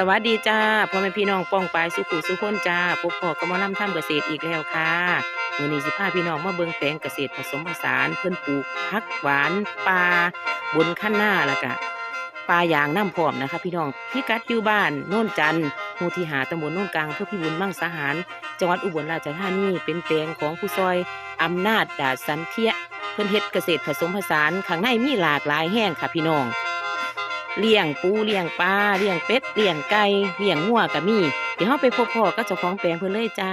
สวัสดีจ้าพ่อแม่พี่น้องป้องปายสุขุสุขนจ้าพบพ่อกับหมอลำทำเกษตรอีกแล้วค่ะมื้อนี้สิพาพี่น้องมาเบิงแปลงเกษตรผสมผสานเพิ่อนปลูกผักหวานปลาบนขั้นหน้าแล้วก็ปลายางน้ำพร้อมนะคะพี่น้องพิกัดอยู่บ้านโน่นจันหมู่ที่หาตำบลโน่นกลางเพื่อพิบูลมั่งสาหาร จังหวัดอุบลราชธานีเป็นแปลงของผู้ซอยอำนาจดาสันเทียเพิ่อนเฮ็ดเกษตรผสมผสานข้างในมีหลากหลายแห้งค่ะพี่น้อง เลี้ยงปูเลี้ยงปลาเลี้ยงเป็ดเลี้ยงไก่เลี้ยงงัวก็มี เดี๋ยวเราไปพบพ่อก็เจ้าของแปลงเพิ่นเลยจ้า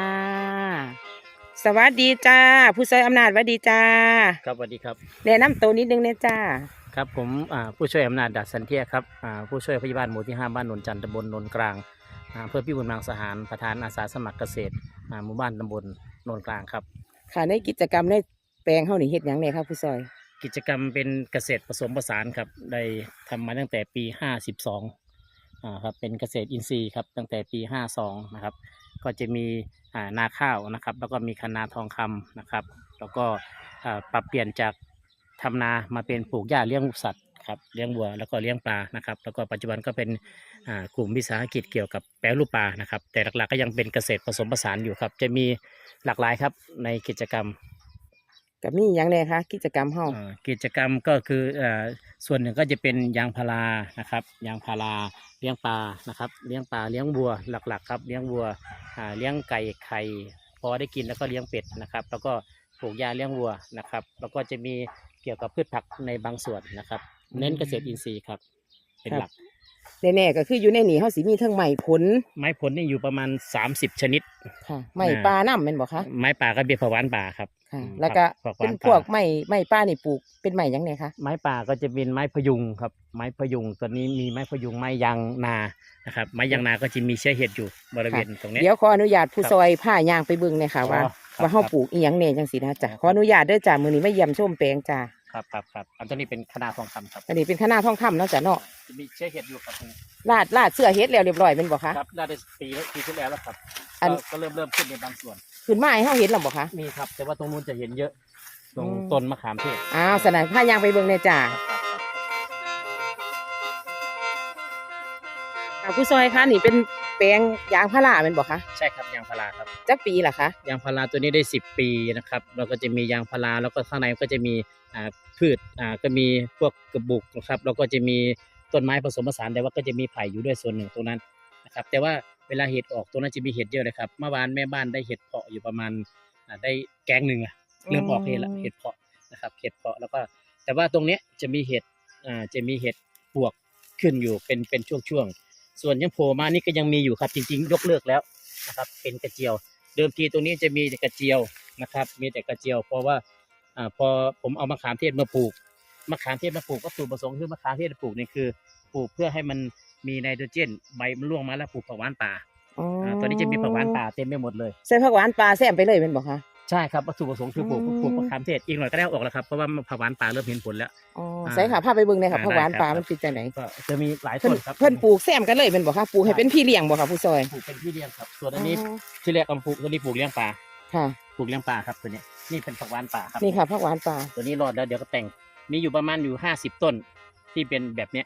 สวัสดีจ้า ผู้ซอยอำนาจสวัสดีจ้าครับสวัสดีครับแนะนำตัวนิดนึงเนี่ยจ้า ครับผมอ่าผู้ช่วยอำนาจดัดสันเทียครับอ่าผู้ช่วยพยาบาลหมู่ที่ห้าบ้านนนจันทร์ตำบลนนกลางอ่าอำเพื่อพี่บุญมังสหารประธานอาสาสมัครเกษตรอ่าหมู่บ้านตำบลนนกลางครับ ค่ะในกิจกรรมในแปลงเฮานี่เฮ็ดหยังเนี่ยครับผู้ซอย กิจกรรมเป็นเกษตรผสมผสานครับ ได้ทำมาตั้งแต่ปี 52อ่าครับ เป็นเกษตรอินทรีย์ครับตั้งแต่ปี 52 นะครับ ก็จะมีอ่านาข้าวนะครับ แล้วก็มีคะนาทองคำนะครับ แล้วก็อ่าปรับเปลี่ยนจากทำนามาเป็นปลูกหญ้าเลี้ยงสัตว์ครับ เลี้ยงวัวแล้วก็เลี้ยงปลานะครับ แล้วก็ปัจจุบันก็เป็นอ่ากลุ่มวิสาหกิจเกี่ยวกับแปรรูปปลานะครับ แต่หลักๆก็ยังเป็นเกษตรผสมผสานอยู่ครับ จะมีหลากหลายครับในกิจกรรม กับมีหยังเนี่ยคะกิจกรรมเฮาอ่ากิจกรรมก็คืออ่าส่วนหนึ่งก็จะเป็นยางพารานะครับ ยางพาราเลี้ยงปลานะครับ เลี้ยงปลาเลี้ยงวัวหลักๆครับ เลี้ยงวัวอ่าเลี้ยงไก่ไข่พอได้กินแล้วก็เลี้ยงเป็ดนะครับ แล้วก็ปลูกหญ้าเลี้ยงวัวนะครับ แล้วก็จะมีเกี่ยวกับพืชผักในบางส่วนนะครับ เน้นเกษตรอินทรีย์ครับเป็นหลัก แน่ๆก็คืออยู่ในนี่เฮาสิมีทั้งไม้ผลไม้ผลนี่อยู่ประมาณ 30 ชนิด ค่ะไม้ปลาน้ำแม่นบ่คะไม้ป่าก็เบียร์ผวานป่าครับ ค่ะอืมแล้วก็ผักหเป็นวานพวกป่าไม้ไม้ปลานี่ปลูกเป็นไม้หยังเนี่ยคะไม้ป่าก็จะเป็นไม้พยุงครับ ไม้พยุงตัวนี้มีไม้พยุงไม้ยางนานะครับไม้ยางนาก็จะมีเชื้อเห็ดอยู่บริเวณตรงเนี้ยเดี๋ยวขออนุญาตผู้ครับซอยผ้ายางไปเบิ่งเนี่ยค่ะว่าอ๋อครับว่าเฮาครับปลูกอีหยังแหน่จังซี่นะจ้ะครับขออนุญาตเด้อจ้ะมื้อนี้มาเยี่ยมชมแปลงจ้ะ ครับครับครับอันตัวนี้เป็นคณะทองคำครับอันนี้เป็นคณะทองคำเนาะจ้ะเนาะจะมีเชื้อเห็ดอยู่ครับลาดลาดเสื้อเฮ็ดแล้วเรียบร้อยแม่นบ่คะครับได้ได้ปีแล้วปีที่แล้วแล้วครับอันก็ก็เริ่มเริ่มขึ้นในบางส่วนขึ้นมาให้เฮาเห็นแล้วบ่คะมีครับ แต่ว่าตรงนู้นจะเห็นเยอะ ตรงอืมต้นมะขามเทศอ้าวสนานผ้ายางไปเบิ่งเลยจ้ะ ครับครับครับอ่าผู้ซอยคะนี่เป็นแปลงยางพาราแม่นบ่คะใช่ครับยางพาราครับจักปีล่ะคะยางพาราตัวนี้ได้ 10 ปีนะครับแล้วก็จะมียางพาราแล้วก็ข้างในก็จะมีอ่าพืชอ่าก็มีพวกกระบุกนะครับแล้วก็จะมีต้นไม้ผสมผสานแต่ว่าก็จะมีไผ่อยู่ด้วยส่วนหนึ่งตรงนั้นนะครับแต่ว่าเวลาเห็ดออกตรงนั้นจะมีเห็ดเยอะเลยครับเมื่อวานแม่บ้านได้เห็ดเพาะอยู่ประมาณอ่าได้แกงหนึ่งอะเริ่มออกเห็ดละเห็ดเพาะนะครับเห็ดเพาะแล้วก็แต่ว่าตรงเนี้ยจะมีเห็ดอ่าจะมีเห็ดปวกขึ้นอยู่เป็นเป็นช่วงๆ ส่วนยังโผล่มานี่ก็ยังมีอยู่ครับจริง ๆ ยกเลิกแล้วนะครับ เป็นกระเจียว เดิมทีตรงนี้จะมีแต่กระเจียวนะครับ มีแต่กระเจียว เพราะว่าอ่าพอผมเอามะขามเทศมาปลูกมะขามเทศมาปลูกก็สูตรประสงค์คือมะขามเทศปลูกนี่คือปลูกเพื่อให้มันมีไนโตรเจนใบมันร่วงมาแล้วปลูกผักหวานป่าอ๋ออาตัวนี้จะมีผักหวานป่าเต็มไปหมดเลย ใส่ผักหวานปลาแซมไปเลยแม่นบ่คะ ใช่ครับวัตถุประสงค์คือปลูกอืม ปลูกมะขามเทศอีกหน่อยก็ได้เอาออกแล้วครับเพราะว่าผักหวานป่าเริ่มเห็นผลแล้ว อ๋ออ่าใส่ค่ะพาไปเบิ่งเลยค่ะอ่าผักหวานได้ครับ ปลามันเป็นจังไดก็จะมีหลายเพิ่ต้นนครับเพิ่นปลูกแซมกันเลยแม่นบ่คะปลูกให้เป็นพี่เลี้ยงบ่คะผู้ซอยปลูกเป็นที่เลี้ยงครับ ส่วนอันนี้อ๋อที่แรกเอามาปลูกตัวนี้ปลูกเลี้ยงปลาค่ะ ปลูกเลี้ยงปลาครับตัวนี้นี่เป็นผักหวานป่าครับ นี่ค่ะผักหวานปลา ตัวนี้รอดแล้วเดี๋ยวก็แต่งมีอยู่ประมาณอยู่ห้าสิบต้นที่เป็นแบบเนี้ย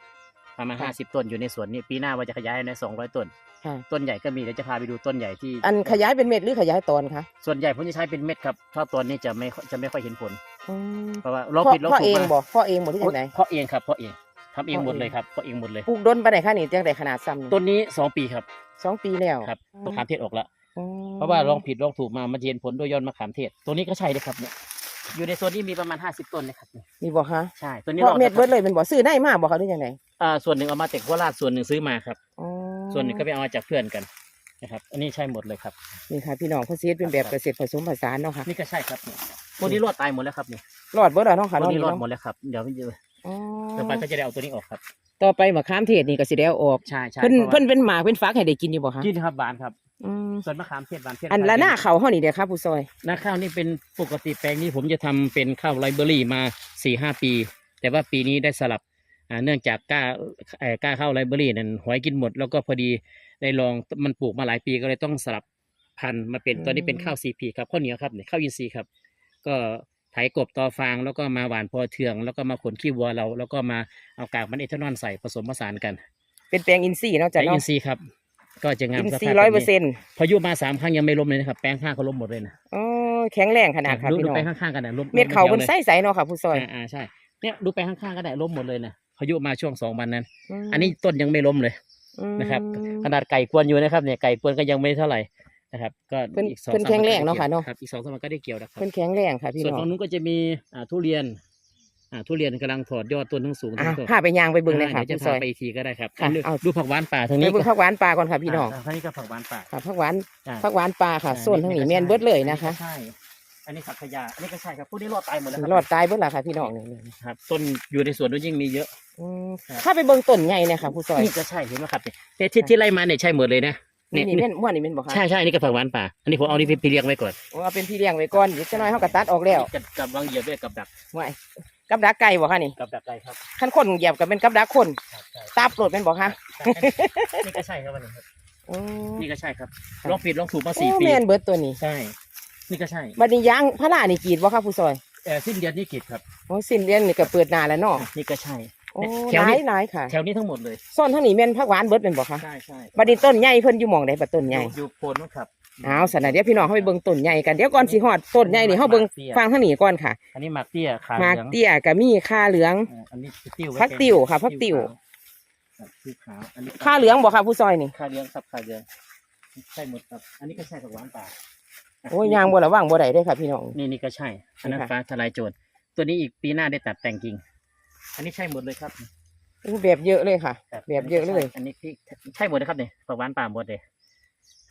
ประมาณค่ะ ห้าสิบต้นอยู่ในสวนนี้ปีหน้าว่าจะขยายในสองร้อยต้น ค่ะ ต้นใหญ่ก็มีเดี๋ยวจะพาไปดูต้นใหญ่ที่ อันขยายเป็นเม็ดหรือขยายตอนคะส่วนใหญ่ผมจะใช้เป็นเม็ดครับถ้าตัวนี้จะไม่จะไม่ค่อยเห็นผล อืมเพราะว่าเราเพราะผิดเราเพราะถูเอกงมาบ่เพราะเองบ่ที่จังไดเพราะเองครับเพราะเองทำเองเพราะหมดเลยเองครับเพราะเองหมดเลย ปลูกดนปานใดคะนี่จังไดขนาดซ้ำนี่ต้นนี้สองปีครับสองปีแล้วครับต้นขามเทศออกแล้วอืมเพราะว่าลองผิดลองถูกมามันจะเห็นผลด้วยยอดมะขามเทศตัวนี้ก็ใช่เลยครับเนี่ยอยู่ในโซนนี้มีประมาณห้าสิบต้นนะครับเนี่ยนี่บ่คะใช่ตัวนี้เพราะรอดเม็ดนะคเบิรัดเลยแมันบ่ซื้อได้มาบ่คะหรือจังไดอ่าส่วนหนึ่งเอามาจากโคราชส่วนหนึ่งซื้อมาครับ อ๋อ ส่วนหนึ่งก็ไปเอามาจากเพื่อนกันนะครับ อันนี้ใช่หมดเลยครับ นี่ค่ะ พี่น้องเพิ่นสิเฮ็ดเป็นแบบเกษตรผสมผสานเนาะค่ะนี่ก็ใช่ครับเนี่ยตัวนี้รอดตายหมดแล้วครับเนี่ยรอดเบิดแล้วเนาะค่ะตัวเนาะนี้นี่รอดเนาะหมดแล้วครับเดี๋ยวไม่เจออ๋อต่อไปก็จะได้เอาตัวนี้ออกครับ ต่อไปมะขามเทศนี่ก็สิได้เอาออกใช่ใช่เพิ่นพราะว่าเพิ่นเป็นหมากเป็นฟักให้ได้กินอยู่บ่คะกินครับหวานครับอืมส่วนมะขามเทศหวานเทศอันละหน้าเขาเฮานี่เด้อครับผู้ซอยหน้าข้าวนี่เป็นปกติแปลงนี้ผมจะทำเป็นข้าวไรเบอรี่มาสี่ห้าปี แต่ว่าปีนี้ได้สลับอ่า เนื่องจากกล้าเอ่อกล้าข้าวไรเบอรี่นั้นหอยกินหมด แล้วก็พอดีได้ลองมันปลูกมาหลายปีก็เลยต้องสลับพันธุ์มาเป็นตอนนี้เป็นข้าวซีพีครับข้าวเหนียวครับเนี่ยข้าวอินทรีย์ครับ ก็ไถกบตอฟางแล้วก็มาหว่านพอเทือง แล้วก็มาขนขี้วัวเรา แล้วก็มาเอากากมันเอทานอลใส่ผสมผสานกัน เป็นแปลงอินทรีย์เนาะแต่จ้ะอิเนาะนซีย์ครับก็จะงามอินสทรีภาพย์ร้อยแบเปอบร์เซ็นี้นต์พายุมาสามครั้งยังไม่ล้มเลยนะครับแปลงข้างเขาล้มหมดเลยนะอ๋อแข็งแรงขนาดค่ะดูพี่ดูน้องแปลงข้างๆกันนะล้มเม็ดเขาล้เพิ่นลยใสๆเนาะค่ะผู้ซอยอ่าอ่าใช่เนี่ยดูแปลงข้างๆก็ได้ล้มหมดเลยนะ พายุมาช่วงสองวันนั้นมอันนี้ต้นยังไม่ล้มเลยนะครับอืมขนาดไก่กวนอยู่นะครับเนี่ยไก่กวนก็ยังไม่เท่าไหร่นะครับ ก็เพิ่นอีกสองเพิ่นสามแข็งแรงวัเนาะค่ะเนาะครับอีกสองสามวันก็ได้เกี่ยวนะครับเพิ่นแข็งแรงค่ะพี่ส่วนน้องฝั่งนู้นก็จะมีอ่าทุเรียนอ่าทุเรียนกำลังถอดยอดต้นทั้งสูงอะทั้งต้นพาไปย่างไปเบิ่งเลยค่ะอ่าเดี๋ยวผู้จะซพาอยไปอีกทีก็ได้ครับค่ะอันนี้เอาดูผักหวานป่าทางไปนี้เบิ่งผักหวานปลาก่อนค่ะพี่น้องาทางนี้ก็ผักหวานป่าค่ะผักหวานอ่าผักหวานปลาค่ะอ่าส่วนทั้งนี้แม่นเบิดเลยนะคะใช่ อันนี้สักขยาอันนี้ก็ใช่ครับพวกนี้รอดตายหมดแล้วครัรอดตายเบิดล่ะค่ะพี่น้องนี่ครับต้นอยู่ในสวนนู้นยิ่งมีเยอะ อืมครับ ถ้าไปเบิ่งต้นใหญ่เนี่ยค่ะผู้ซอยนี่ก็ใช่เห็นไหมครับเนี่ยแต่ที่ที่ไล่มาเนี่ยใช่หมดเลยนะนี่เนี่ยนี่แม่นม่วนนี่แม่นบ่คะใช่ใช่อันนี้ก็ผักหวานป่า อันนี้ผมเอานี่ไปเลี้ยงไว้ก่อนโอ้เอาเป็นพี่เลี้ยงไว้ก่อนเดี๋ยวจะน้อยเฮาก็ตัดออกแล้วกับกับวางเหยียบด้วยกับดักไว้กับดักไก่บ่คะนี่กับดักไก่ครับคันคนเหยียบก็เป็นกับดักคนครับใช่ตาบโปรดแม่นบ่คะนี่ก็ใช่ครับอันนี้ครับอืมนี่ก็ใช่ครับครับลองผิดลองถูกมาโอ้สี่ปีแม่นเบิดตัวนี้ ใช่ นี่ก็ใช่บัดนี้ยางพารานี่กรีดบ่คะผู้ซอยแต่สิ้นเดือนนี่กิจครับโอ้สิ้นเดือนนี่ก็เปิดหน้าแล้วเนาะนี่ก็ใช่โอ้แถหวลานี้ยหลายค่ะแถวนี้ทั้งหมดเลยซ่อนทั้งนี้แม่นผักหวานเบิดแม่นบ่คะใช่ใช่บัดนี้ต้นใหญ่เพิ่นอยู่หม่องใดบัดต้นใหญ่อยู่อยู่โพนนู้นครับ อ้าวสันนะเดี๋ยวพี่น้องเฮาไปเบิ่งต้นใหญ่กันเดี๋ยวก่อนสิฮอดต้นใหญ่นี่เฮาเบิ่งเตี้ยฟังทางนี้ก่อนค่ะอันนี้หมากเตี้ยขาหมากเหลืองเตี้ยก็มีค่าเหลืองอ่าอันนี้ติ้วไว้พักติ้วค่ะพักติ้ว ขาวครับติ้วขาวอันนี้ค่าเหลืองบ่ค่ะผู้ซอยนี่ ขาเหลืองครับขาเหลืองใช่หมดครับ อันนี้ก็ใช่ผักหวานป่า โอ้ยยางบ่ระวังบ่ได้เด้อค่ะพี่น้อง นี่นี่ก็ใช่อันนั้นค่ะ ฟ้าทลายโจรตัวนี้อีกปีหน้าได้ตัดแต่งกิ่งอันนี้ใช่หมดเลยครับโอ้แบบเยอะเลยค่ะครับแบบเยอะเลย อันนี้ที่ใช่หมดเลยครับเนี่ยผักหวานป่าหมดเลย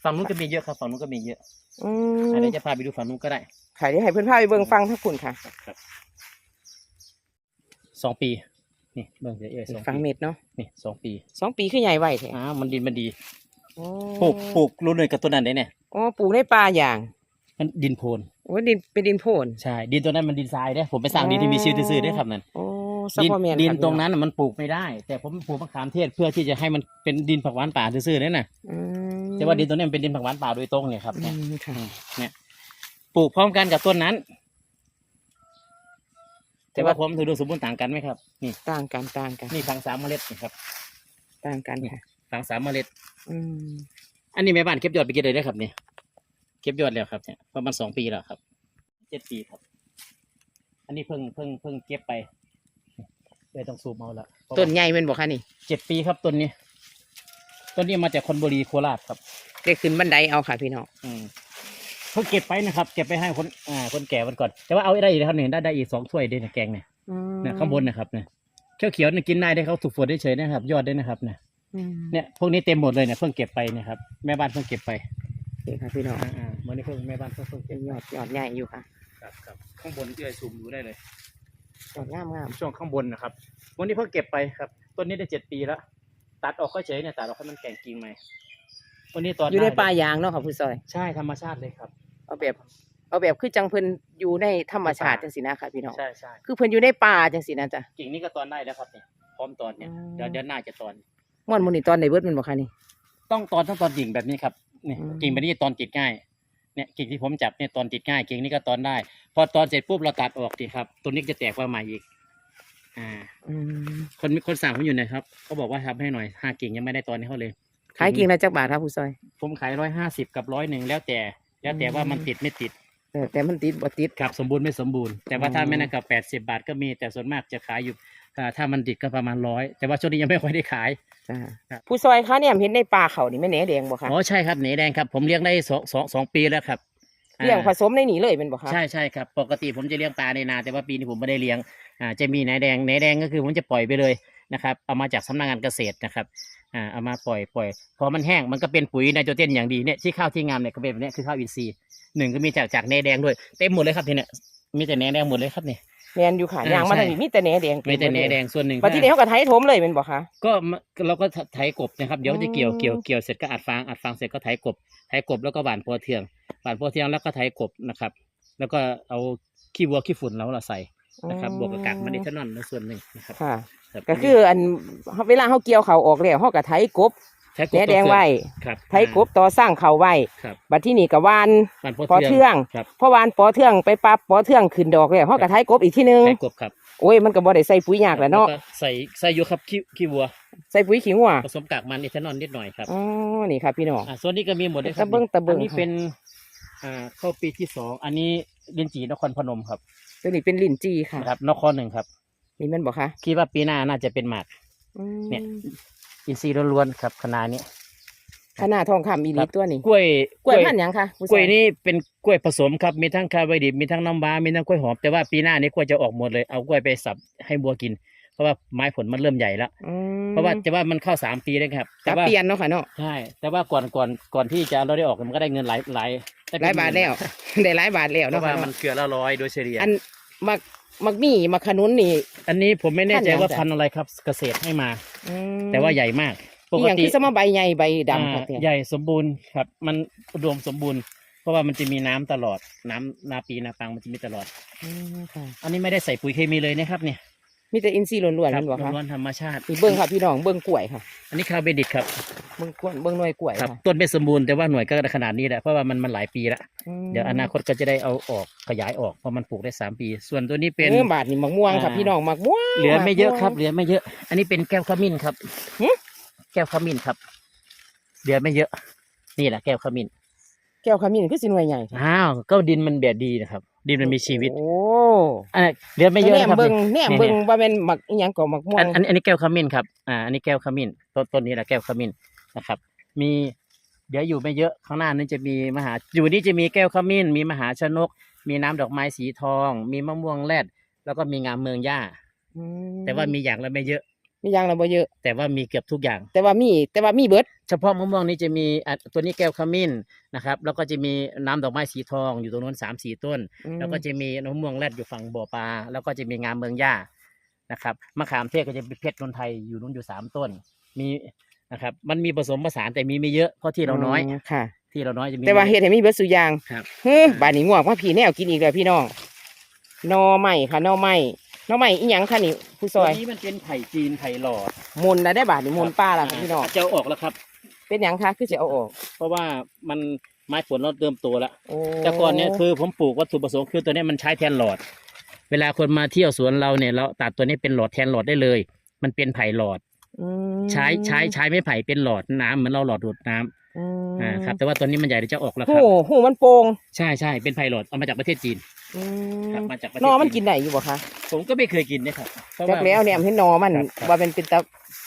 ฝั่งนู้นก็มีเยอะครับฝั่งนู้นก็มีเยอะอือันมนี้จะพาไปดูฝั่งนู้นก็ได้ค่ะเดี๋ยวให้เพิ่นพาไปเบิ่งฟังทั้งคุณค่ะครับสองปีนี่เบิ่งเดี๋ยวเอ้ยสองฟังปีเม็ดเนาะนี่สองปีสองปีคือใหญ่ไวแท้อ้าวมันดินมันดีโอ้ปลูกปลูกรู้เลยกับตัวนั้นได้เนี่ยอ๋อปลูกในป่าอย่าง มันดินโพนโอ้ดินเป็นดินโพนใช่ดินตัวนั้นมันดินทรายเด้ผมไปสร้างดินที่มีชื่อซื่อๆได้ครับนั่น โอ้ซัพดินพอร์แมนดินค่ะตรงนั้นน่ะมันปลูกไม่ได้ แต่ผมปลูกมะขามเทศเพื่อที่จะให้มันเป็นดินผักหวานป่าซื่อๆนั่นน่ะอืมแต่ว่าดินตัวนี้มันเป็นดินผักหวานป่าโดยตรงเนี่ยครับอืเนี่ยมค่ะเนี่ยปลูกพร้อมกันกับต้นนั้น แต่ว่าผมถือดูสมบูรณ์ต่างกันไหมครับ นี่ต่างกันต่างกันนี่ฝังสามเมล็ดนี่ครับต่างกันค่ะฝังสามเมล็ด อืมอันนี้แม่บ้านเก็บยอดไปเก็บเลยได้ครับเนี่ย เก็บยอดแล้วครับเนี่ยประมาณสองปีแล้วครับเจ็ดปีครับ อันนี้เพิ่งเพิ่งเพิ่งเก็บไปเลยต้องสูบเอาละเพราะว่าต้นใหญ่เป็นบ่คะนี่เจ็ดปีครับต้นนี้ต้นนี้มาจากคนบุรีโคราชครับได้ขึ้นบันไดเอาค่ะพี่น้องอืมเพิ่งเก็บไปนะครับ เก็บไปให้คนอ่าคนแก่วันก่อน แต่ว่าเอาได้อีกนะครับเนี่ยได้ได้อีกสองถ้วยด้วยนะแกงเนี่ยเนี่ยข้างบนนะครับเนี่ยเขียวเขียวๆเนี่ยกินได้ได้เขาถูกฝนได้เฉยๆนะครับ ยอดด้วยนะครับเนี่ยอืมเนี่ยพวกนี้เต็มหมดเลยเนี่ยเพิ่งเก็บไปเนะครับ แม่บ้านเพิ่งเก็บไป โอเคค่ะพี่น้องอ่าอ่าเมื่อนี้เพิ่งแม่บ้านเพิ่งเพิ่งเป็เก็นบยอดยอดใหญ่อยู่ค่ะครับครับข้างบนที่ไอ้ซูมดูได้เลย ยอดงามงามช่วงข้างบนนะครับ วันนี้เพิ่งเก็บไปครับ ต้นนี้ได้เจ็ดปีแล้ว ตัดออกก็เฉยเนี่ยตัดออกให้มันแก่งกิ่งใหม่ วันนี้ตอนอยู่ในได้ป่ายางเนาะค่ะผู้ซอย ใช่ธรรมชาติเลยครับ เอาแบบ เอาแบบคือจังเพิ่นอยู่ในธรรมชาติในป่าจังสินะค่ะพี่น้อง ใช่ใช่คือเพิ่นอยู่ในป่าจังสินะจ๊ะ กิ่งนี้ก็ตอนได้แล้วครับเนี่ยพร้อมตอนเนี่ยอืมเดี๋ยวเดี๋ยวหน้าจะตอน ม่วนหมูนี่ตอนไหนเบิดแมันบ่คะนี่ต้องตอนต้องตอนกิ่งแบบนี้ครับ เนี่ยอืม กิ่งแบบนี้ตอนติดง่ายเนี่ยกิ่งที่ผมจับเนี่ยตอนติดง่ายกิ่งนี้ก็ตอนได้ พอตอนเสร็จปุ๊บเราตัดออกดีครับตัวนี้จะแตกมาใหม่อีก อ่า อืมคนคนสั่งผมอยู่ไหนครับเขาบอกว่าทำให้หน่อยห้ากิ่งยังไม่ได้ตอนให้เขาเลย ขายกิ่งละจักบาทครับผู้ซอย ผมขายร้อยห้าสิบกับร้อยหนึ่งแล้วแต่ แล้วแต่อืมว่ามันติดไม่ติดเออแต่มันติดบ่ติด ครับสมบูรณ์ไม่สมบูรณ์แต่ว่าถ้าอืม ไม่นั่นกับแปดสิบาทก็มีแต่ส่วนมากจะขายอยู่ อ่าถ้ามันติดก็ประมาณร้อยแต่ว่าช่วงนี้ยังไม่ค่อยได้ขายจ้าครับ ผู้ซอยคะเนี่ยเห็นในป่าเขานี่แม่แหนแดงบ่คะอ๋อใช่ครับเหนแดงครับ ผมเลี้ยงได้สองสองสองปีแล้วครับอ่าเลี้ยงผสมในนี่เลยเป็นบ่คะใช่ใช่ครับปกติผมจะเลี้ยงปลาในนา แต่ว่าปีนี้ผมไม่ได้เลี้ยงอ่าจะมีไหนแดงไหนแดงก็คือผมจะปล่อยไปเลยนะครับเอามาจากสำนักงานเกษตรนะครับอ่าเอามาปล่อยปล่อยพอมันแห้งมันก็เป็นปุ๋ยไนโตรเจนอย่างดีเนี่ยที่ข้าวที่งามเนี่ยก็เป็นแบบเนี้ยคือข้าวอินทรีย์หนึ่งก็มีจากจากไหนแดงด้วยเต็มหมดเลยครับทีเนี่ยมีแต่ไหนแดงหมดเลยครับเนี่ย แม่นอยู่ค่ะอ่ายางมาใช่ ทางนี้มีแต่แหนแดงมีแต่ไหนแดงส่วนหนึ่งบัดทีนี้เขาก็ไถถมเลยเป็นบ่คะ ก็มาเราก็ไถกบนะครับเดี๋ยวจะเกี่ยวอืม เกี่ยวเกี่ยวเสร็จก็อัดฟางอัดฟางเสร็จก็ไถกบไถกบแล้วก็หว่านโพเทืองหว่านโพเทืองแล้วก็ไถกบนะครับ แล้วก็เอาขี้วัวขี้ฝุ่นเราเราใส่นะครับบวกกับกากมันดิเทนอนในส่วนหนึ่งนะครับค่ะครับก็คืออันเวลาเขาเกี่ยวเขาออกแล้วเขาก็ไถกบใช้ก แหนบแดงไว้ครับไถกบต่อสร้างเขาไว้ครับบัดที่นี่ก็หวานมันโพปอเทืองครับพอหวานปอเทืองไปปั๊บปอเทืองขึ้นดอกแล้วเขาก็ไถกบอีกทีนึงใช้กบครับโอ้ยมันก็บ่ได้ใส่ปุ๋ยยากแหล้วเนาะก็ใส่ใส่อยู่ครับขี้ขี้วัว ใส่ปุ๋ยขี้งัวผสมกากมันเอทานอลนิดหน่อยครับอ๋อนี่ครับพี่น้องอ่าส่วนนี้ก็มีหมดเลยครัตะเบิ่งตะเบิ่งอันนี้เป็นอ่าเข้าปีที่สองอันนี้ลินจีนครพนมครับตัวนี้เป็นลิ้นจีค่ะนะครับนครหนึ่งครับนี่แมันบอกคะคิดว่าปีหน้าน่าจะเป็นหมากอืมเนี่ย อินทรีย์ล้วนๆครับคณะนี้ขนาดทองคำอีหลีตัวนี้กล้วยกล้วยพันธุ์หยังคะผู้กล้วยชานี่เป็นกล้วยผสมครับมีทั้งคาร์ไบดิบมีทั้งน้ำว้ามีทั้งกล้วยหอมแต่ว่าปีหน้านี้กล้วยจะออกหมดเลยเอากล้วยไปสับให้บัวกิน เพราะว่าไม้ผลมันเริ่มใหญ่แล้วอืมเพราะว่าแต่ว่ามันเข้าสามปีเลยครับจะแต่ว่าเปลี่ยนเนาะค่ะเนาะใช่แต่ว่าก่อนก่อนก่อนที่จะเราได้ออกมันก็ได้เงินหลายหลายได้หลายบาทแล้ว ได้หลายบาทแล้วเพเนาะราะว่าค่ะมันเนาะเกลือละร้อยโดยเฉลี่ยอันมัก มักมี่มักขนุนนี่ อันนี้ผมไม่แน่ใจว่าพันธุ์หยังพันธุ์อะไรครับ เกษตรให้มา อืมแต่ว่าใหญ่มากปอีกหยังติคือสมาใบใหญ่ใบดำครับอ่าเนี่ยใหญ่สมบูรณ์ครับ มันอุดมสมบูรณ์ เพราะว่ามันจะมีน้ำตลอด น้ำนาปีนาปังมันจะมีตลอด อืมค่ะ อันนี้ไม่ได้ใส่ปุ๋ยเคมีเลยนะครับเนี่ย มีแต่อินทรีย์ล้วนๆครันั่นบ่คะล้วนๆธรรมชาตินี่เบิ้งค่ะพี่น้องเบิ้งกล้วยค่ะอันนี้คาร์เบดิตครับเบิ้งกล้วยเบิ้งหน่วยกล้วยครับค่ะต้นเป็นสมบูรณ์แต่ว่าหน่วยก็ขนาดนี้แหละเพราะว่ามันมันหลายปีแล้วมเดี๋ยวอนาคตก็จะได้เอาออกขยายออกเพราะมันปลูกได้สามปี ส่วนตัวนี้เป็นเออบาทนี่มักม่วงค่ะอ่า พี่น้องมักม่วงเหลือไม่เยอะกม่วงครับ เหลือไม่เยอะ อันนี้เป็นแก้วขมิ้นครับหึแก้วขมิ้นครับ เหลือไม่เยอะ นี่แหละแก้วขมิ้นแก้วขมิ้นคือสิหน่วยใหญ่ค่ะอ้าวก็ดินมันแบบดีนะครับ ดินมันมีชีวิต โอ้อันนี้เหลือไม่เยอะแหนนะมครับเบิ้งแหนมนี่เบิ้งว่าเป็นมักอีหยังก็มักม่วอังนอันอันนี้แก้วขมิ้นครับ อ่า อันนี้แก้วขมิ้นต้นต้นนี้แหละแก้วขมิ้นนะครับ มีเดี๋ยวอยู่ไม่เยอะข้างหน้านั้นจะมีมหาอยู่นี่จะมีแก้วขมิ้น มีมหาชนก มีน้ำดอกไม้สีทอง มีมะม่วงแรดแล้วก็มีงามเมืองย่า อืแต่ว่ามีอย่างละไม่เยอะ มีอย่างละบ่เยอะ แต่ว่ามีเกือบทุกอย่าง แต่ว่ามีแต่ว่ามีเบิด เฉพาะมะม่วงนี้จะมีอะตัวนี้แก้วขมิ้นนะครับ แล้วก็จะมีน้ำดอกไม้สีทองอยู่ตรงนู้นสามสี่ต้น อืม แล้วก็จะมีมะม่วงแรดอยู่ฝั่งบ่อปลา แล้วก็จะมีงามเมืองย่านะครับ มะขามเทศก็จะเป็นเพชรนนทไทยอยู่นู้นอยู่สามต้น มีนะครับ มันมีผสมผสานแต่มีไม่เยอะเพราะที่เราน้อยมค่ะ ที่เราน้อยจะมีแต่ว่าไม่เฮ็ดให้มีเบิดสุอย่างครับ เฮ้อบาดนี้ง่วงว่าพี่แนวกินอีกแล้วพี่น้องหนอใหม่ค่ะหนอใหม่ห นอใหม่อีหยังค่ะนี่ผู้ซตัวอยนี้มันเป็นไผ่จีนไผ่หลอดมนต์แล้วได้บาดนี้มนต์ป้าล่ะค่ะพี่น้องจะเอาออกแล้วครับ เป็นหยังคะคือสิเอาออก เพราะว่ามันไม้ผลเราเริ่มโตแล้วโอ้แต่ก่อนเนี่ยคือผมปลูกวัตถุประสงค์คือตัวเนี้ยมันใช้แทนหลอด เวลาคนมาเที่ยวสวนเราเนี่ยเราตัดตัวนี้เป็นหลอดแทนหลอดได้เลย มันเป็นไผ่หลอดมใช้ใช้ใช้ไม้ไผ่เป็นหลอดน้ำเหมือนเราหลอดดูดน้ำอืมอ่าครับ แต่ว่าตัวนี้มันใหญ่เดี๋ยวจะออกแล้วคโอ้รับโหมันโป่งใช่ใช่เป็นไผ่หลอดเอามาจากประเทศจีนอืมครับมาจากประเทศหนอมันจีกินได้อยู่บ่คะ ผมก็ไม่เคยกินนะครับเพราะจัว่ากแล้วเนี่ยเห็นหนอมันครับครับ ว่าเป็นเป็นตะ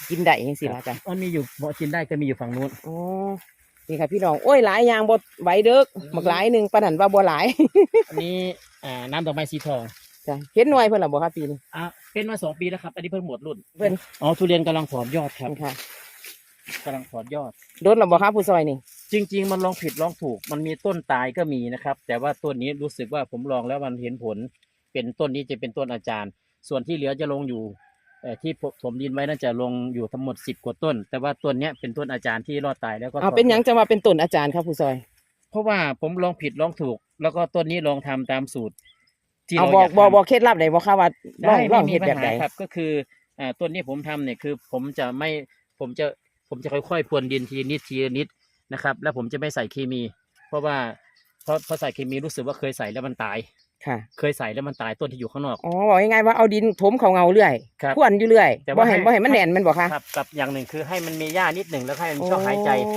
กินได้จังซี่ล่ะจ้ะมันมีอยู่พอกินได้ก็มีอยู่ฝั่งนู้นอ๋อนี่ค่ะพี่น้องโอ้ยหลายอย่างบ่ไหวเด้อบักหลายหนึงปานนั้นว่าบ่หลาย อันนี้อ่าน้ำดอกไม้สีทองจ้ะเห็นหน่วยเพิ่นล่ะบ่คะปีนี้ อะเป็นมาสองปีแล้วครับอันนี้เพิ่งหมดรุ่นเพิ่น อ๋อทุเรียนกำลังถอดยอดครับนี่ค่ะกำลังถอดยอด โดนล่ะบ่คะผู้ซอยนี่จริง ๆ มันลองผิดลองถูก มันมีต้นตายก็มีนะครับ แต่ว่าต้นนี้รู้สึกว่าผมลองแล้วมันเห็นผล เป็นต้นนี้จะเป็นต้นอาจารย์ ส่วนที่เหลือจะลงอยู่เอ่อที่ถมดินไว้น่าจะลงอยู่ทั้งหมดสิบกว่าต้น แต่ว่าต้นเนี้ยเป็นต้นอาจารย์ที่รอดตายแล้วก็เอาถดเป็นหยังจะมาเป็นต้นอาจารย์ครับผู้ซอย เพราะว่าผมลองผิดลองถูก แล้วก็ต้นนี้ลองทำตามสูตรที่เอาเราบอกยากบอกทำบอกเคล็ดลับได้บ่คะว่าลองได้ลองไม่มีเฮ็ดปัญแบบหาใดครับก็คืออ่าต้นนี้ผมทำเนี่ยคือผมจะไม่ผมจะผมจะค่อยๆพรวนดินทีละนิดทีละนิดนะครับ แล้วผมจะไม่ใส่เคมี เพราะว่าเพราะเพราะใส่เคมีรู้สึกว่าเคยใส่แล้วมันตาย ค่ะ เคยใส่แล้วมันตายต้นที่อยู่ข้างนอก อ๋อบอกง่ายๆว่าเอาดินถมเขาเงาเรื่อยครับพรวนอยู่เรื่อยแต่บ่ว่าให้ให้บ่ให้มันแน่นแมันบ่คะครับกับอย่างหนึ่งคือให้มันมีหญ้านิดหนึ่งแล้วให้มันช่องหายใจโอ้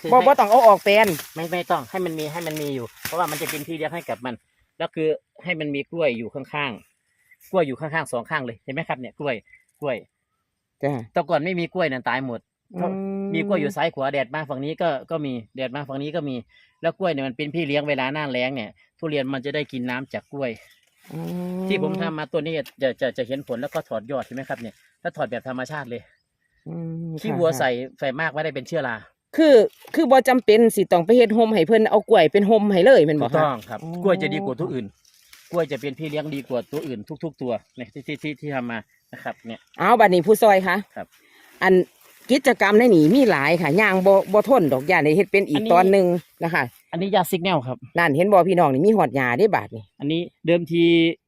คือบ่ให้บ่ต้องเอาออกแปลนไม่ไม่ต้องให้มันมีให้มันมีอยู่ เพราะว่ามันจะเป็นที่เลี้ยงให้กับมัน แล้วคือให้มันมีกล้วยอยู่ข้างๆกล้วยอยู่ข้างๆสองข้างเลยเห็นไหมครับเนี่ยกล้วยกล้วยจ้ะแต่ก่อนไม่มีกล้วยนั่นตายหมด อืมีกล้วยอยู่ซ้ายขวาแดดมาฝั่งนี้ก็ก็มีแดดมาฝั่งนี้ก็มีแล้วกล้วยเนี่ยมันเป็นพี่เลี้ยงเวลาหน้าแล้งเนี่ย ทุเรียนมันจะได้กินน้ำจากกล้วยอืที่ผมทำมาตัวนี้จะจะจะเห็นผลแล้วก็ถอดยอดใช่ไหมครับเนี่ยถ้าถอดแบบธรรมชาติเลยอืมขี้ค่ะวัวค่ะใส่ใส่มากไม่ได้เป็นเชื้อราคือคือบ่จำเป็นสิต้องไปเฮ็ดโฮมให้เพิ่นเอากล้วยเป็นโฮมให้เลยแม่นถูบ่กคะต้องครับอ๋อกล้วยจะดีกว่าตัวอื่น กล้วยจะเป็นพี่เลี้ยงดีกว่าตัวอื่นทุก ๆ ตัวเนี่ยที่ที่ที่ที่ทำมานะครับ เนี่ยเอาบัดนี้ผู้ซอยคะครับ อันกิจกรรมในนี่มีหลายค่ะย่างบ่บ่ทนดอกย่านได้เฮ็ดเป็นอีกตอนหนึงนะคะ อันนี้ยาซิกแนลครับ นั่นเห็นบ่พี่น้องนี่มีหอดยาได้บาดนี่อันนี้เดิมที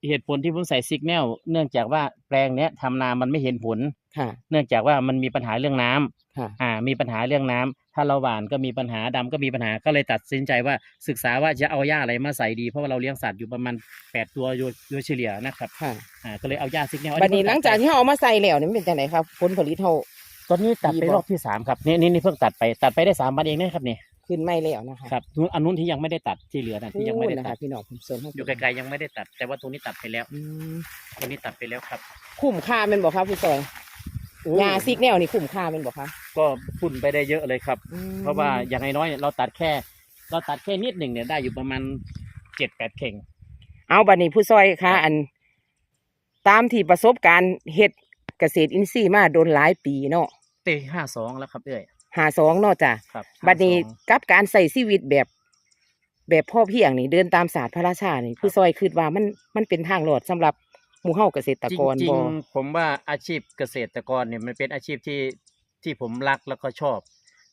เหตุผลที่ผมใส่ซิกแนลเนื่องจากว่าแปลงเนี้ยทำนามันไม่เห็นผล ค่ะ เนื่องจากว่ามันมีปัญหาเรื่องน้ำค่ะ อ่า มีปัญหาเรื่องน้ำถ้าเราหว่านก็มีปัญหาดำก็มีปัญหาก็เลยตัดสินใจว่าศึกษาว่าจะเอาหญ้าอะไรมาใส่ดีเพราะว่าเราเลี้ยงสัตว์อยู่ประมาณแปดตัวโดยโดยเฉลี่ยนะครับค่ะ อ่าก็เลยเอาหญ้าซิกเนลบัดนี้หลังจากที่เราเอามาใส่แล้วนี่มันเป็นจังไดครับผลผลิตเฮา ตอนนี้ตัดดีไปบ่รอบที่สามครับนี่นี่นี่เพิ่งตัดไปตัดไปได้สามวันเองนะครับนี่ ขึ้นไม่แล้วนะคะครับนู้นอันนู้นที่ยังไม่ได้ตัดที่เหลือนะที่ยังไม่ได้นะตัคะดพี่น้องผมเสริมให้อยู่ไกลๆยังไม่ได้ตัด แต่ว่าตรงนี้ตัดไปแล้วอืมตรงนี้ตัดไปแล้วครับคุ้มค่าแมันบอกครับผู้ซอยยาซิกแนวนี่คุ้มค่าแมันบอกคะก็พุ่นไปได้เยอะเลยครับ อืมเพราะว่าอย่างน้อยๆเนี่ยเราตัดแค่ เราตัดแค่นิดหนึ่งเนี่ยได้อยู่ประมาณเจ็ดแปดเข่ง เอาบัดนี้ผู้ซอยค่ะ อัน ตามที่ประสบการณ์เฮ็ดเกษตรอินทรีย์มาโดนหลายปีเนาะ เตะห้าสองแล้วครับเอ้ย หาสองเนาะจ้ะครับบัดนี้52กับการใส่ชีวิตแบบ แบบพ่อเพียงนี่เดินตามศาสตร์พระราชานี่ผู้ซอยคิดว่ามันมันเป็นทางรอดสำหรับหมู่เฮาเกษตรกรจริบ่งๆผมว่าอาชีพเกษตรกรเนี่ยมันเป็นอาชีพที่ที่ผมรักแล้วก็ชอบ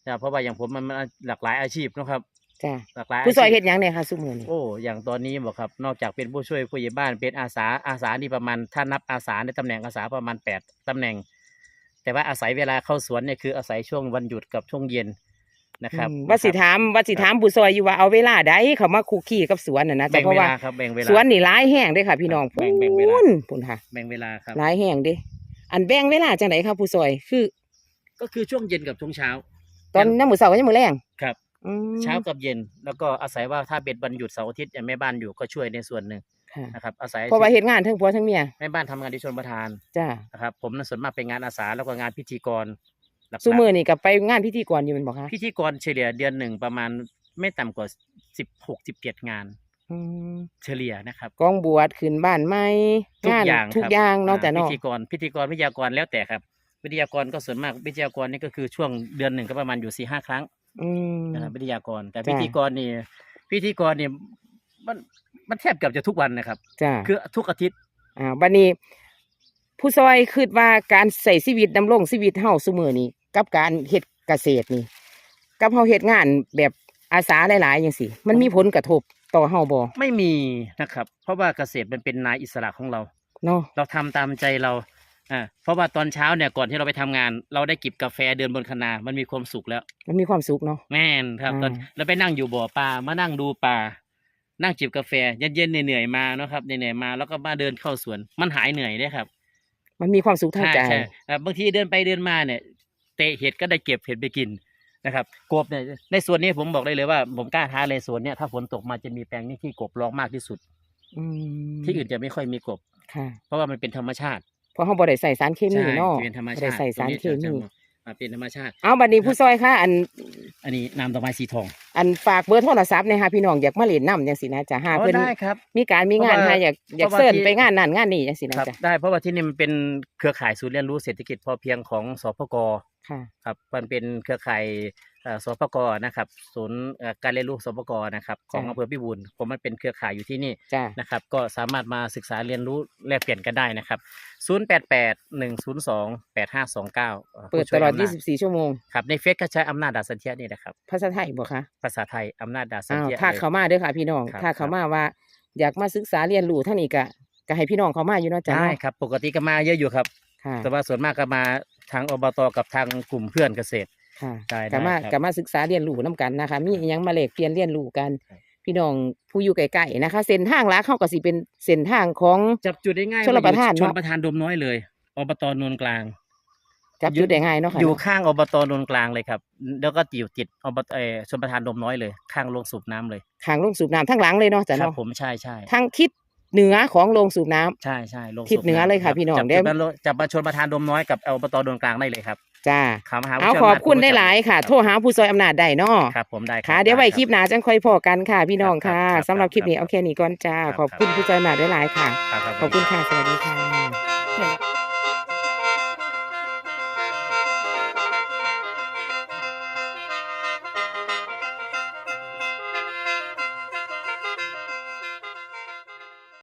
นะเพราะว่าอย่างผมมันมันหลากหลายอาชีพเนอะครับจ้ะหลากหลายาผู้ซอยชีพเฮ็ดหยังเนี่ยค่ะซุมื้อนี้โอ้อย่างตอนนี้บอกครับ นอกจากเป็นผู้ช่วยผู้ใหญ่บ้านเป็นอาสาอาสานี่ประมาณถ้านับอาสาในตำแหน่งอาสาประมาณแปดตำแหน่ง แต่ว่าอาศัยเวลาเข้าสวนเนี่ยคืออาศัยช่วงวันหยุดกับช่วงเย็นนะครับอืมว่าสินะครับถามว่าสิถามผู้ซอยอยู่ว่าเอาเวลาใดเขามาคุกคีกับสวนน่ะนะจ้ะแบ่งเพเวราะว่าลาครับแบ่งเวลาสวนนี่หลายแห้งเด้อค่ะ พี่น้องแบ่งแบ่งเวลาพูนพุ่นค่ะแบ่งเวลาครับหลายแห้งเด้อันแบ่งเวลาจังไดครับผู้ซอยคือ ก็คือช่วงเย็นกับช่วงเช้า ตอนน้ำมื้อเช้ากับน้ำมื้อแลงครับอืมเช้ากับเย็นแล้วก็อาศัยว่าถ้าเป็นวันหยุดเสาร์อาทิตย์อย่างแม่บ้านอยู่ก็ช่วยในส่วนหนึ่ง ค่ะนะครับอาศัยเพราะว่าเฮ็ดงานทั้งผัวทั้งเมียแม่บ้านทำงานที่ชนประทานจ้านะครับผมน่ะส่วนมากเป็นงานอาสาแล้วก็งานพิธีกรหลักๆซุมื้อนี่ก็ไปงานพิธีกรอยู่แม่นบ่คะพิธีกรเฉลี่ยเดือนหนึ่งประมาณไม่ต่ำกว่าสิบหกสิบเจ็ดงาน อืมเฉลี่ยนะครับกองบวชขึ้นบ้านใหม่ทุกงานอย่างทุกครับอย่างเนาะอ่จ้ะพิเนาะธีกรพิธีกรวิทยากรแล้วแต่ครับ วิทยากรก็ส่วนมากวิทยากรนี่ก็คือช่วงเดือนหนึ่งก็ประมาณอยู่สี่ห้าครั้งอืม นะครับวิทยากรแต่จ้ะ พิธีกรนี่พิธีกรนี่มัน มันแทบเกือบจะทุกวันนะครับ จ้าคือทุกอาทิตย์อ่าบัดนี้ ผู้ซอยคิดว่าการใส่ชีวิตดำรงชีวิตเฮาซุมื้อนี้กับการเฮ็ดเกษตรนี่ กับเฮาเฮ็ดงานแบบอาสาหลายๆจังซี่มันมีผลกระทบต่อเฮาบ่ไม่มีนะครับ เพราะว่าเกษตรมันเป็นนายอิสระของเรา เนาะเราทำตามใจเราอ่าเพราะว่าตอนเช้าเนี่ยก่อนที่เราไปทำงาน เราได้จิบกาแฟเดินบนคนา มันมีความสุขแล้ว มันมีความสุขเนาะ แม่นครับอ่าตอนเราไปนั่งอยู่บ่อปลามานั่งดูปลา นั่งจิบกาแฟเย็นๆเหนื่อยๆมาเนาะครับเหนื่อยๆมาแล้วก็มาเดินเข้าสวน มันหายเหนื่อยได้ครับ มันมีความสุขทางใจใช่อ่าบางทีเดินไปเดินมาเนี่ย เตะเห็ดก็ได้เก็บเห็ดไปกินนะครับกบเนี่ยในสวนนี้ผมบอกได้เลยว่า ผมกล้าท้าเลยสวนเนี่ยถ้าฝนตกมาจะมีแปลงนี้ที่กบร้องมากที่สุดอืมที่อื่นจะไม่ค่อยมีกบค่ะเพราะว่ามันเป็นธรรมชาติ เพราะเฮาบ่ได้ใส่สารเคมีใช่เนาะเป็นธรรมบ่ชาได้ติใส่สารเคตรงนี้มี จะจะเป็นธรรมชาติ เอาบัดนี้ผู้ซอยค่ะ อันอันนี้น้ำดอกไม้สีทองอันฝากเบอร์โทรศัพท์เนยคะพี่น้องอยากมาเล่นน้ำจังสินะจ้ะหาอ๋อเพิ่นได้ครับ มีการมีงานเพราะว่าหาอยากอยากเพราะว่าเสิร์นที่ ไปงานนั่นงานนี้จังสินะครับจ้ะได้เพราะว่าที่นี่มันเป็นเครือข่ายศูนย์เรียนรู้เศรษฐกิจพอเพียงของสพกค่ะ ครับมันเป็นเครือข่ายเอ่อ สปกนะครับศูนย์เอ่อการเรียนรู้สปกนะครับของจ้ะอำเภอพิบูลผมมันเป็นเครือข่ายอยู่ที่นี่จ้ะนะครับก็สามารถมาศึกษาเรียนรู้แลกเปลี่ยนกันได้นะครับ088 102 8529 เปิดตลอด 24 ชั่วโมงครับในเฟซก็ใช้อำนาจดาสันเทียนี่นะครับภาษาไทยบ่คะภาษาไทยอำนาจดาสันอ้าวเทียถ้าเลยเขามาเด้อค่ะพี่น้องครับถ้าเขามาว่าอยากมาศึกษาเรียนรู้ท่านนี้ก็ก็ให้พี่น้องเขามาอยู่เนาะจ้ะได้เนาะครับ ปกติก็มาเยอะอยู่ครับค่ะแต่ว่าส่วนมากก็มาทางอบตกับทางกลุ่มเพื่อนเกษตร ค่ะได้ได้ก็มาครับก็มาศึกษาเรียนรู้นํกันนะคะ มีอิหยังมาแลกเปลี่ยนเรียนรู้กัน ครับ พี่น้องผู้อยู่ไกลๆนะคะ เส้นทางหลักเขาก็สิเป็นเส้นทางของ จับจุดได้ง่ายชลประทานชนเนาะประทานดมน้อยเลยอบตนนกลาง จับจุดได้ง่ายเนาะค่ะอยู่เนาะข้างอบตนนกลางเลยครับ แล้วก็อยู่ติดอบตเออชนประทานดมน้อยเลย ข้างโรงสูบน้ำเลยข้างโรงสูบน้ำทั้งหลังเลยเนาะจ้ะครับเนาะผมใช่ใช่ทางทิศเหนือของโรงสูบน้ำ ใช่ใช่โรงทิศเหนือเลยค่ะสูบำพี่น้องจับเดี๋ยวจุดมาจับมาชนประทานดมน้อยกับอบตนนกลางได้เลยครับ จ้าขามหาวิทเอายาลัยขอบคุณมได้หลายค่ะ โทรหาผู้ซอยอำนาจได้เนาะครับผมได้ค่ะ เดี๋ยวไว้คลิปหน้าจังค่อยพอกันค่ะ พี่น้องครัค่ะบครับสำหรับคลิปนี้ครับเอาแค่นี้ก่อนจ้าครับขอบคุณผู้ซอยอำนาจได้หลายค่ะครับครับขอบคุณค่ะ สวัสดีค่ะ